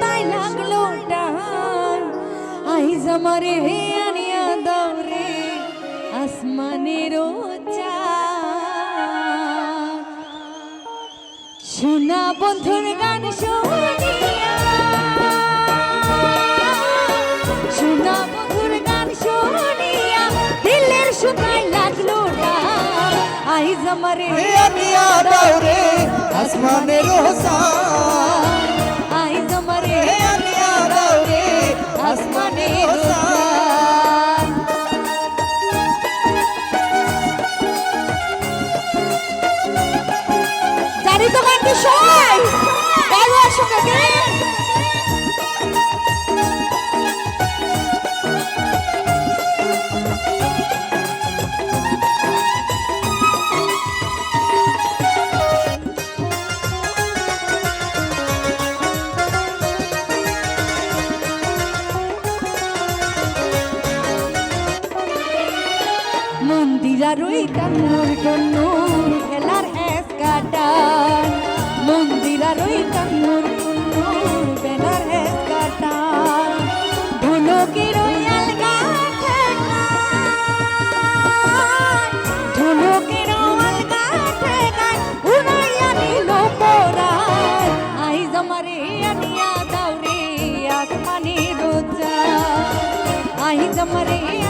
তাই লাগল টান আইজ আমারে হে আনিয়া দাও রে আসমানেরও শোনা বন্ধুর গান শুনিয়া। শোনা বন্ধুর গান শুনিয়া দিলের শুকায় লাগল আইজ আমারে আনিয়া দাও রে আসমানেরও সান আসমানের হোসান জানি তো গানটি সবাই বলো সঙ্গে গে মন্দিরার ওই কান্নুর জন্য, খেলার এসকাটান মন্দিরার ওই কান্নুর জন্য বেলার আলগা ঠেকান ঢোলকের নিল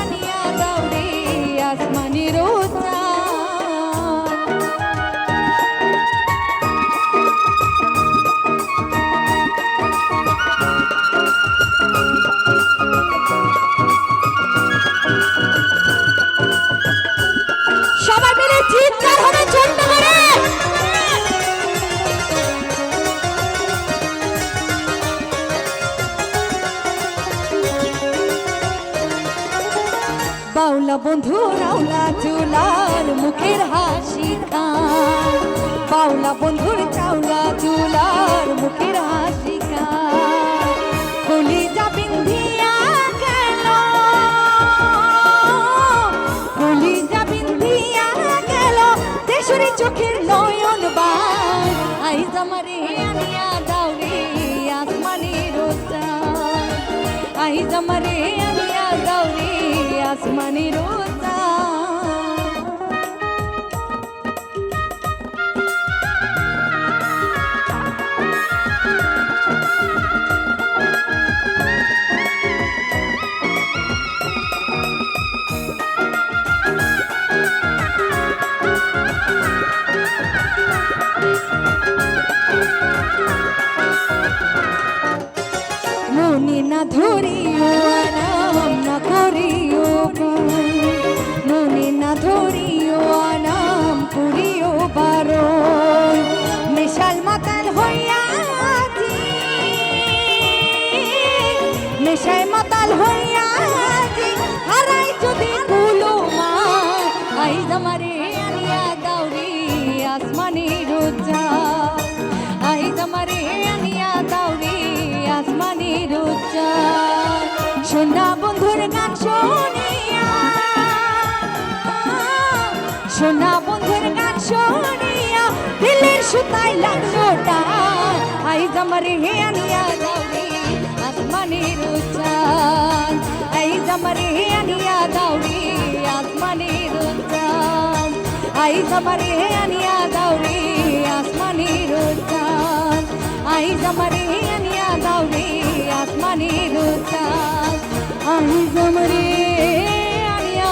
বাউলা বন্ধু, রাউলা চুলার মুখের হাসি খান বাউলা বন্ধুর চাউলা চুলার মুখের হাসি খান কলিজা বিন্ধিয়া গেল কলিজা বিন্ধিয়া গেল দেশরি চোখের নয়ন বান আইজ আমারে আনিয়া দাউরে আসমানি রোজা আইজ আমারে আসমানি রোজা। ধরিও নেশায় মাতাল হইয়া হারাই যদি কুলো মা, আই আমারে আনিয়া দাউরি আসমানি রোজা। আই আমারে আনিয়া দাউরি আসমানি রোজা। সোনা বন্ধুর গান শুনিয়া বন্ধুর গান শুনিয়া, দিলের সুতায় লাগল আমারে হে আনিয়া আইজ আমারে হে আনিয়া দাউরি আসমানের চান আইজ আমারে হে আনিয়া দাউরি আসমানের চান আইজ আমারে হে আনিয়া দাউরি আসমানের চান আইজ আমারে আনিয়া